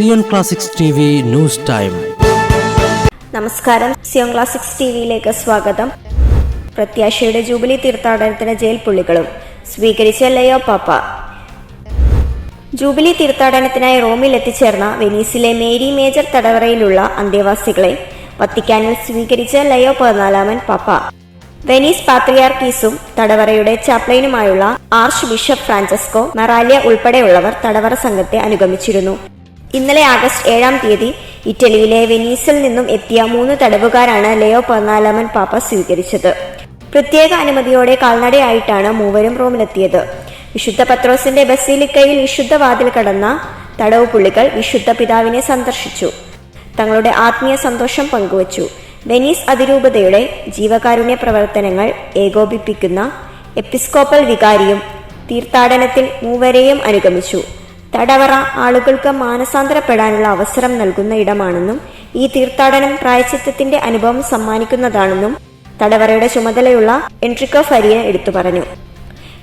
Zion classics T news time. നമസ്കാരം. Zion classics T സ്വാഗതം. പ്രത്യാശയുടെ ജൂബിലി തീർത്ഥാടനത്തിന് ജയിൽ പുള്ളികളും. സ്വീകരിച്ച ലയോ പാപ്പ. ജൂബിലി തീർത്ഥാടനത്തിനായി റോമിൽ എത്തിച്ചേർന്ന വെനീസിലെ മേരി മേജർ തടവറയിലുള്ള അന്തേവാസികളെ വത്തിക്കാനിൽ സ്വീകരിച്ച ലയോ പതിനാലാമൻ പാപ്പ. വെനീസ് പാത്രിയാർക്കീസും തടവറയുടെ ചാപ്ലൈനുമായുള്ള ആർച്ച് ബിഷപ്പ് ഫ്രാൻസസ്കോ മെറാലിയ ഉൾപ്പെടെയുള്ളവർ തടവറ സംഘത്തെ അനുഗമിച്ചിരുന്നു. ഇന്നലെ ആഗസ്റ്റ് ഏഴാം തീയതി ഇറ്റലിയിലെ വെനീസിൽ നിന്നും എത്തിയ മൂന്ന് തടവുകാരാണ് ലയോ പതിനാലാമൻ പാപ്പ സ്വീകരിച്ചത്. പ്രത്യേക അനുമതിയോടെ കാൽനടയായിട്ടാണ് മൂവരും റോമിലെത്തിയത്. വിശുദ്ധ പത്രോസിന്റെ ബസീലിക്കയിൽ വിശുദ്ധ വാതിൽ കടന്ന തടവ് പുള്ളികൾ വിശുദ്ധ പിതാവിനെ സന്ദർശിച്ചു. തങ്ങളുടെ ആത്മീയ സന്തോഷം പങ്കുവച്ചു. വെനീസ് അതിരൂപതയുടെ ജീവകാരുണ്യ പ്രവർത്തനങ്ങൾ ഏകോപിപ്പിക്കുന്ന എപ്പിസ്കോപ്പൽ വികാരിയും തീർത്ഥാടനത്തിൽ മൂവരെയും അനുഗമിച്ചു. തടവറ ആളുകൾക്ക് മാനസാന്തരപ്പെടാനുള്ള അവസരം നൽകുന്ന ഇടമാണെന്നും ഈ തീർത്ഥാടനം പ്രായച്ചിത്തത്തിന്റെ അനുഭവം സമ്മാനിക്കുന്നതാണെന്നും തടവറയുടെ ചുമതലയുള്ള എൻട്രിക്കോ ഫരിയ എടുത്തു പറഞ്ഞു.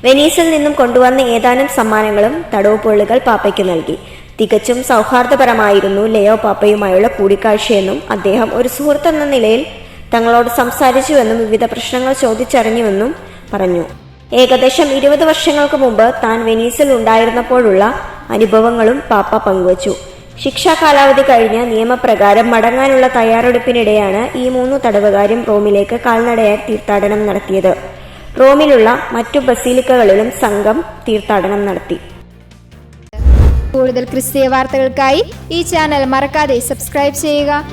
വെനീസിൽ നിന്നും കൊണ്ടുവന്ന ഏതാനും സമ്മാനങ്ങളും തടവുപൊള്ളികൾ പാപ്പയ്ക്ക് നൽകി. തികച്ചും സൗഹാർദ്ദപരമായിരുന്നു ലയോ പാപ്പയുമായുള്ള കൂടിക്കാഴ്ചയെന്നും അദ്ദേഹം ഒരു സുഹൃത്തെന്ന നിലയിൽ തങ്ങളോട് സംസാരിച്ചുവെന്നും വിവിധ പ്രശ്നങ്ങൾ ചോദിച്ചറിഞ്ഞുവെന്നും പറഞ്ഞു. ഏകദേശം ഇരുപത് വർഷങ്ങൾക്ക് മുമ്പ് താൻ വെനീസിൽ ഉണ്ടായിരുന്നപ്പോഴുള്ള അനുഭവങ്ങളും പാപ്പ പങ്കുവച്ചു. ശിക്ഷാ കാലാവധി കഴിഞ്ഞ നിയമപ്രകാരം മടങ്ങാനുള്ള തയ്യാറെടുപ്പിനിടെയാണ് ഈ മൂന്ന് തടവുകാരും റോമിലേക്ക് കാൽനടയായി തീർത്ഥാടനം നടത്തിയത്. റോമിലുള്ള മറ്റു ബസീലിക്കകളിലും സംഘം തീർത്ഥാടനം നടത്തി. കൂടുതൽ ക്രിസ്തീയ വാർത്തകൾക്കായി ഈ ചാനൽ മറക്കാതെ സബ്സ്ക്രൈബ് ചെയ്യുക.